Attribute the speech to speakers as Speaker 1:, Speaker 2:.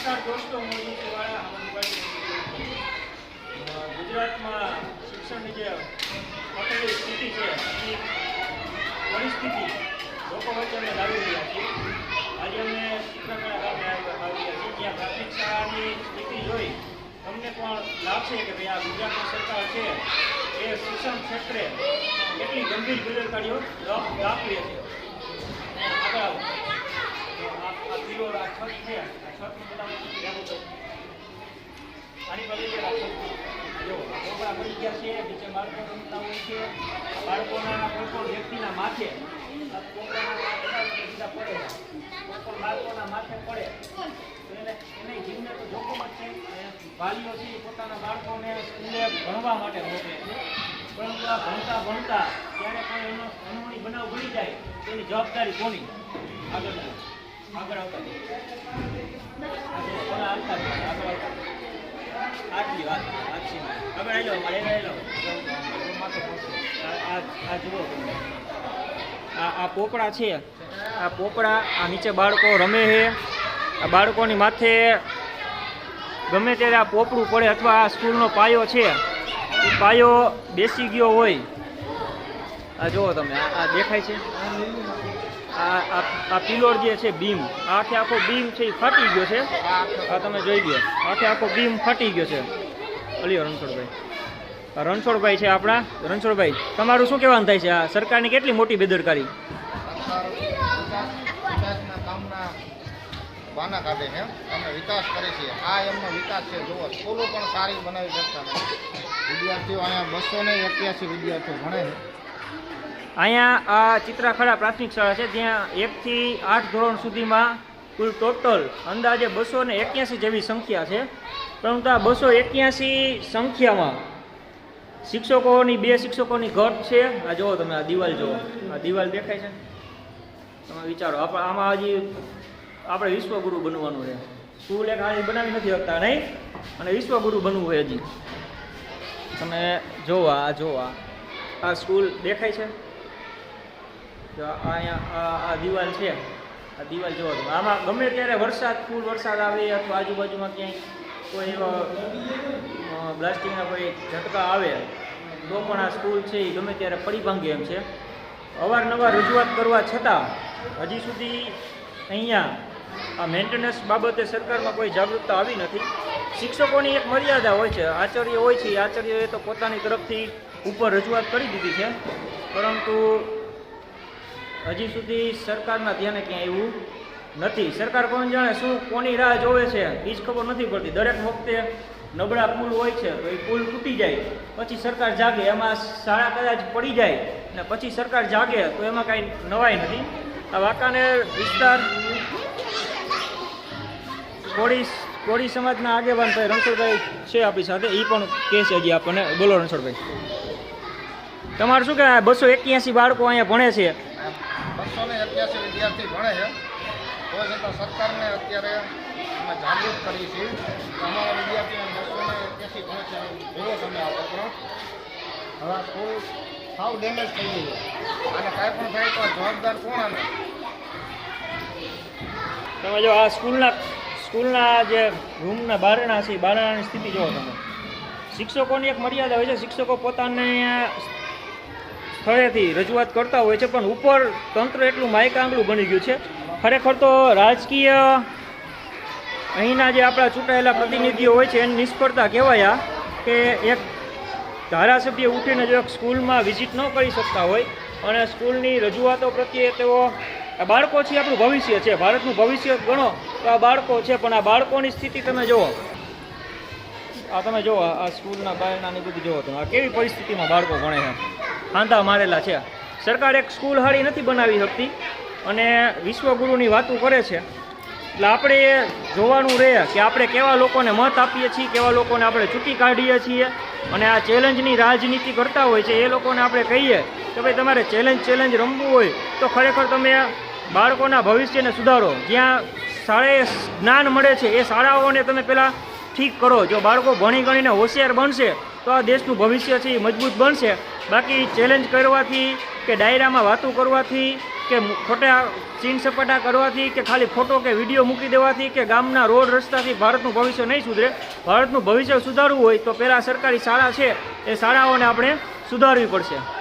Speaker 1: નમસ્કાર દોસ્તો હું યુસીવાળા હમણાં ગુજરાતમાં શિક્ષણની જે પટેલી સ્થિતિ છે એ પરિસ્થિતિ લોકો વચ્ચે અમે લાવી રહ્યા છીએ આજે અમે ચિત્રકળા ગામે આવી આવી રહ્યા છીએ જ્યાં પ્રાથમિક શાળાની સ્થિતિ જોઈ તમને પણ લાગશે કે ભાઈ આ ગુજરાતની સરકાર છે એ શિક્ષણ ક્ષેત્રે કેટલી ગંભીર બેદરકારીઓ દાખ- હતી આગળ આવો. આ છત છે આ છતનું બનાવવાનું લેવું તો આની પર એક આ છત જો છોકરા પડી ગયા છે નીચે બાળકો રમતા હોય છે. બાળકોના કોઈ પણ વ્યક્તિના માથે સીધા પડે કોઈ પણ બાળકોના માથે પડે. તો એને એને જીવને તો જોખમ જ છે. અને વાલીઓ છે એ પોતાના બાળકોને સ્કૂલે ભણવા માટે મોકલે છે. પરંતુ આ ભણતા ભણતા ત્યારે પણ એનો અનહોની બનાવ બની જાય, તેની જવાબદારી કોની? આગળ આગળ આવતા આગળ આવતા આટલી વાત આટલી વાત. આગળ આવી લો મારે આવી જાઓ. આ- જુઓ આ આ પોપડા છે. આ પોપડા, આ નીચે બાળકો રમે છે. આ બાળકોની માથે ગમે ત્યારે આ પોપડું પડે અથવા આ સ્કૂલનો પાયો છે, એ પાયો બેસી ગયો હોય. આ જુઓ તમે, આ દેખાય છે? આ આ પિલોર જે છે બીમ આખે આખો બીમ છે, એ ફાટી ગયો છે. આ તમે જોઈ ગયો આખે આખો બીમ ફાટી ગયો છે. અલિયો રણછોડભાઈ. રણછોડભાઈ છે આપણા. રણછોડભાઈ, તમારું શું કહેવાનું થાય છે? આ સરકારની કેટલી મોટી બેદરકારી?
Speaker 2: બહાના કાઢે અમે વિકાસ કરીએ છીએ આ એમનો વિકાસ છે જુઓ પણ સારી બનાવી શકતા વિદ્યાર્થીઓ બસો ને એક્યાસી વિદ્યાર્થીઓ ભણે
Speaker 1: અહીંયા આ ચિત્રાખડા પ્રાથમિક શાળા છે, જ્યાં એકથી આઠ ધોરણ સુધીમાં કુલ ટોટલ અંદાજે બસો ને એક્યાસી જેવી સંખ્યા છે. પરંતુ આ બસો એક્યાસી સંખ્યામાં શિક્ષકોની, બે શિક્ષકોની ઘટ છે. આ જુઓ તમે, આ દિવાલ જુઓ. આ દિવાલ દેખાય છે? તમે વિચારો આપણે આમાં હજી આપણે વિશ્વગુરુ બનવાનું છે. સ્કૂલ એક હાલી બનાવી નથી શકતા, નહીં? અને વિશ્વગુરુ બનવું હોય હજી. તમે જોવા, આ જોવા. આ સ્કૂલ દેખાય છે? અહીંયા, આ દિવાલ છે. આ દિવાલ જોવો તમે. આમાં ગમે ત્યારે વરસાદ, ફૂલ વરસાદ આવે અથવા આજુબાજુમાં ક્યાંય કોઈ એવા પ્લાસ્ટિકના કોઈ ઝટકા આવે તો પણ આ સ્કૂલ છે એ ગમે ત્યારે પડી ભાંગે એમ છે. અવારનવાર રજૂઆત કરવા છતાં, હજી સુધી અહીંયા આ મેન્ટેનન્સ બાબતે સરકારમાં કોઈ જાગૃતતા આવી નથી. શિક્ષકોની એક મર્યાદા હોય છે, આચાર્ય હોય છે આચાર્યએ તો પોતાની તરફથી ઉપર રજૂઆત કરી દીધી છે. પરંતુ હજી સુધી સરકારના ધ્યાને ક્યાંય એવું નથી. સરકાર કોણ જાણે શું, કોની રાહ જોવે છે એ જ ખબર નથી પડતી. દરેક વખતે નબળા પુલ હોય છે, તો એ પુલ તૂટી જાય. પછી સરકાર જાગે, એમાં શાળા કદાચ પડી જાય ને પછી સરકાર જાગે, તો એમાં કાંઈ નવાઈ નથી. આ વાંકાનેર વિસ્તાર, કોળી કોળી સમાજના આગેવાન ભાઈ રણછોડભાઈ છે આપણી સાથે એ પણ કહે છે હજી આપણને. બોલો રણછોડભાઈ. તમારું શું કહેવાય? બસો એક્યાસી બાળકો અહીંયા ભણે છે.
Speaker 2: બસો ને એક્યાસી વિદ્યાર્થી ભણે છે. તો છતાં સરકારને અત્યારે અમે જાગૃત કરી છીએ. અમારા વિદ્યાર્થીઓ બસો ને એક્યાસી ભણે છે. જુઓ તમે આ પ્રકરણ હવે આ સ્કૂલ સાવ ડેમેજ થઈ ગઈ અને કાંઈ પણ થાય તો જવાબદાર કોણ આને
Speaker 1: તમે જો આ સ્કૂલના સ્કૂલના જે રૂમના બારણા છે, એ બારણાની સ્થિતિ જુઓ તમે. શિક્ષકોની એક મર્યાદા હોય છે, શિક્ષકો પોતાને સ્થળેથી રજૂઆત કરતા હોય છે, પણ ઉપર તંત્ર એટલું માયકાંગલું બની ગયું છે. ખરેખર તો રાજકીય અહીંના જે આપણા ચૂંટાયેલા પ્રતિનિધિઓ હોય છે, એની નિષ્ફળતા કહેવાય કે એક ધારાસભ્ય ઉઠીને જો એક સ્કૂલમાં વિઝિટ ન કરી શકતા હોય અને સ્કૂલની રજૂઆતો પ્રત્યે તેઓ બાળકો છે આપણું ભવિષ્ય છે, ભારતનું ભવિષ્ય ગણો તો આ બાળકો છે, પણ આ બાળકોની સ્થિતિ તમે જુઓ. આ તમે જુઓ, આ સ્કૂલના બારણાની બધું જુઓ તમે. આ કેવી પરિસ્થિતિમાં બાળકો ભણે છે? ખાંધા મારેલા છે. સરકાર એક સ્કૂલ હારી નથી બનાવી શકતી અને વિશ્વગુરુની વાતો કરે છે. એટલે આપણે એ જોવાનું રહે કે આપણે કેવા લોકોને મત આપીએ છીએ, કેવા લોકોને આપણે ચૂંટી કાઢીએ છીએ. અને આ ચેલેન્જની રાજનીતિ કરતા હોય છે, એ લોકોને આપણે કહીએ કે ભાઈ તમારે ચેલેન્જ ચેલેન્જ રમવું હોય તો ખરેખર તમે બાળકોના ભવિષ્યને સુધારો. જ્યાં શાળાએ જ્ઞાન મળે છે, એ શાળાઓને તમે પહેલાં ઠીક કરો. જો બાળકો ભણી ગણીને હોશિયાર બનશે, તો આ દેશનું ભવિષ્ય છે એ મજબૂત બનશે. બાકી ચેલેન્જ કરવાથી કે ડાયરામાં વાતો કરવાથી કે ખોટા ચીન સપાટા કરવાથી કે ખાલી ફોટો કે વીડિયો મૂકી દેવાથી કે ગામના રોડ રસ્તાથી ભારતનું ભવિષ્ય નહીં સુધરે, ભારતનું ભવિષ્ય સુધારવું હોય તો પહેલાં સરકારી શાળા છે, એ શાળાઓને આપણે સુધારવી પડશે.